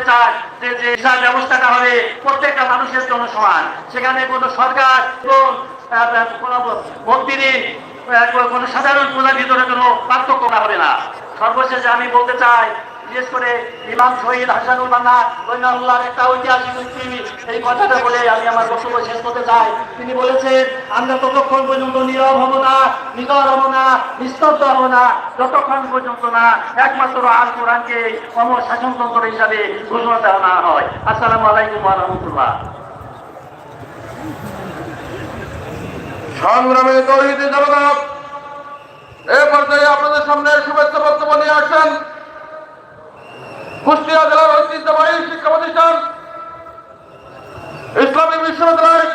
বলতে চায় যে যে হিসাব ব্যবস্থাটা হবে প্রত্যেকটা মানুষের জন্য সমান। সেখানে কোনো সরকার এবং কোনো মন্ত্রী আহ, কোনো সাধারণ প্রজার ভিতরে কোনো পার্থক্য হবে না। সর্বশেষে আমি বলতে চাই বিশেষ করে ইমাম শহীদ হাসানুল মান্না রহিমাহুল্লাহর একটা ঐতিহাসিক উক্তি এই কথাটা বলে আমি আমার বক্তব্য শেষ করতে চাই। তিনি বলেছেন, আমরা ততক্ষণ পর্যন্ত নীরব হব না নিকর হব না, নিস্তব্ধ হব না, যতক্ষণ পর্যন্ত না একমাত্র আল কোরআনকে অমর শাসনতন্ত্র হিসাবে ঘোষণা দেওয়া না হয়। আসসালামু আলাইকুম রাহমাতুল্লাহ। সংগ্রামে তৌহিদি জনতা, এ পর্যায়ে আপনাদের সামনে শুভেচ্ছা বক্তব্য নিয়ে আসেন কুষ্টিয়া জেলার ঐতিহ্যবাহী শিক্ষা প্রতিষ্ঠান ইসলামী বিশ্ববিদ্যালয়,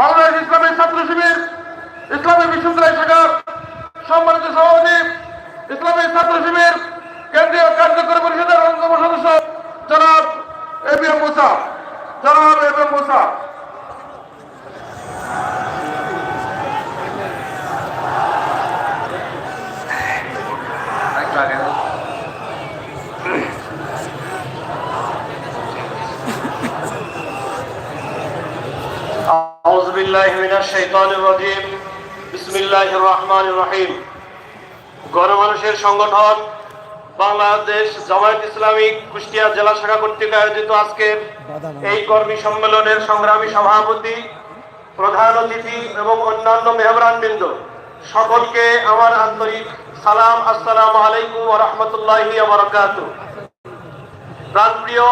বাংলাদেশ ইসলামী ছাত্র শিবির, ইসলামী বিশ্ববিদ্যালয় শাখার সম্মানিত সভাপতি, ইসলামী ছাত্র শিবির, কেন্দ্রীয় بالله من الشيطان الرجيم بسم الله الرحمن الرحيم গণমানুষের সংগঠন বাংলাদেশ জামায়াত ইসলামী কুষ্টিয়া জেলা শাখা কর্তৃক আয়োজিত আজকের এই কর্মী সম্মেলনের সংগ্রামী সভাপতি প্রধান অতিথি এবং অন্যান্য মেহমান বৃন্দ সকলকে আমার আন্তরিক সালাম আসসালামু আলাইকুম ওয়া রাহমাতুল্লাহি ওয়া বারাকাতুহু প্রাণপ্রিয়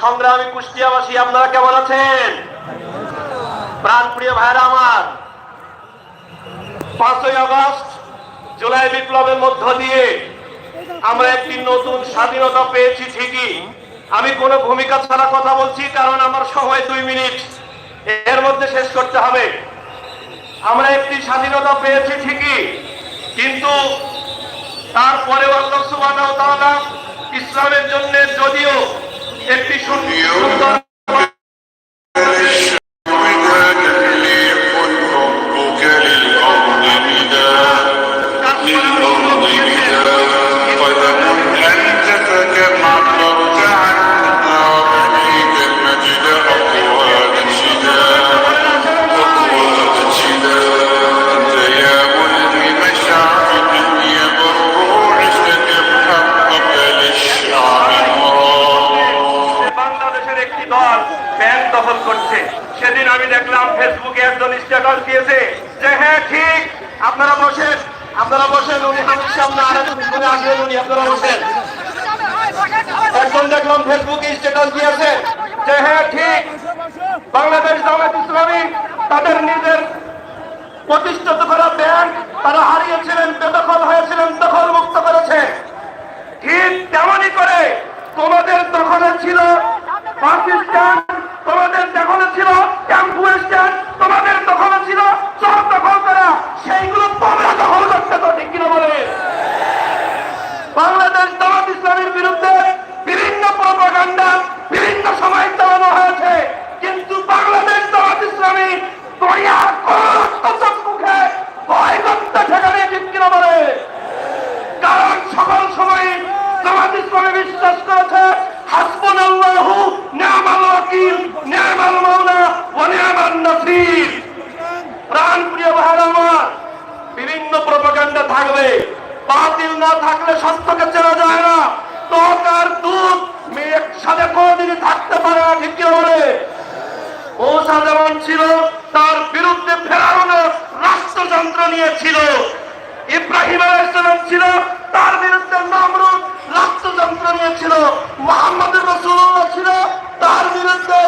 সংগ্রামী কুষ্টিয়াবাসী আপনারা কেমন আছেন প্রাণপ্রিয় ভাইরা আমার, পাঁচই আগস্ট জুলাই বিপ্লবের মধ্য দিয়ে আমরা একটি নতুন স্বাধীনতা পেয়েছি ঠিকই। আমি কোনো ভূমিকা ছাড়া কথা বলছি, কারণ আমার সময় দুই মিনিট। এর মধ্যে শেষ করতে হবে। আমরা একটি স্বাধীনতা পেয়েছি ঠিকই, কিন্তু তারপরেও আল্লাহ তাআলা ইসলামের জন্য যদিও একটি সুন্দর ব্যাংক দখল করছে। সেদিন আমি দেখলাম ফেসবুকে একজন স্ট্যাটাস দিয়েছে যে হ্যাঁ ঠিক, আপনারা বসেন আপনারা বসেন, উনি আমার সামনে আর একজন আসবেন, উনি আপনারা বসেন। একজন দেখলাম ফেসবুকে স্ট্যাটাস দিয়েছে যে হ্যাঁ ঠিক, বাংলাদেশ জামাত ইসলামী তাদের নিজের প্রতিষ্ঠিত করা ব্যাংক, তারা হারিয়েছিলেন, বেদখল হয়েছিলেন দখল মুক্ত করেছে। ঠিক তেমনই করে তোমাদের দখলে ছিল পাকিস্তান তোমাদের দখলে ছিল ক্যাম্পু স্ট্যান্ড তোমাদের দখলে ছিল সব দখল করা সেইগুলো তোমরা দখল করতে তো ঠিক কিনা বলে বাংলাদেশ জামাত ইসলামের বিরুদ্ধে বিভিন্ন প্রপাগান্ডা বিভিন্ন সময় চালানো হয়েছে কিন্তু বাংলাদেশ জামাত ইসলামী দয়া কোন মুখে ভয় করতে ঠেকানে ঠিক কিনা বলে কারণ সকল সময় জামাত ইসলামে বিশ্বাস করেছে হাসবুন আল্লাহু নিয়ামাল ওয়াকিল নিয়ামাল মাওলা ওয়া নিয়ামান নাসির প্রাণ প্রিয় ভাইরা আমার বিভিন্ন প্রপাগান্ডা থাকবে বাতিল না থাকলে সত্যকে চেনা যায় না। টক আর দুধ। মেয়ে সাথে কোনদিনই থাকতে পারে না, ঠিক বলে? মৌসা যেমন ছিল, তার বিরুদ্ধে ফেরানো রাষ্ট্রযন্ত্র নিয়েছিল। ইব্রাহিম আলাইসালাম ছিল, তার বিরুদ্ধে নমরুদ রাষ্ট্রযন্ত্র নিয়েছিল। মোহাম্মদ রসুল্লাহ ছিল, তার বিরুদ্ধে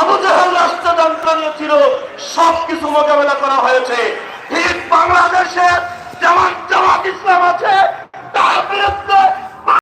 আবু জাহাল রাষ্ট্রযন্ত্র নিয়েছিল। সবকিছু মোকাবেলা করা হয়েছে। ঠিক বাংলাদেশে যেমন জামাত ইসলাম আছে তার বিরুদ্ধে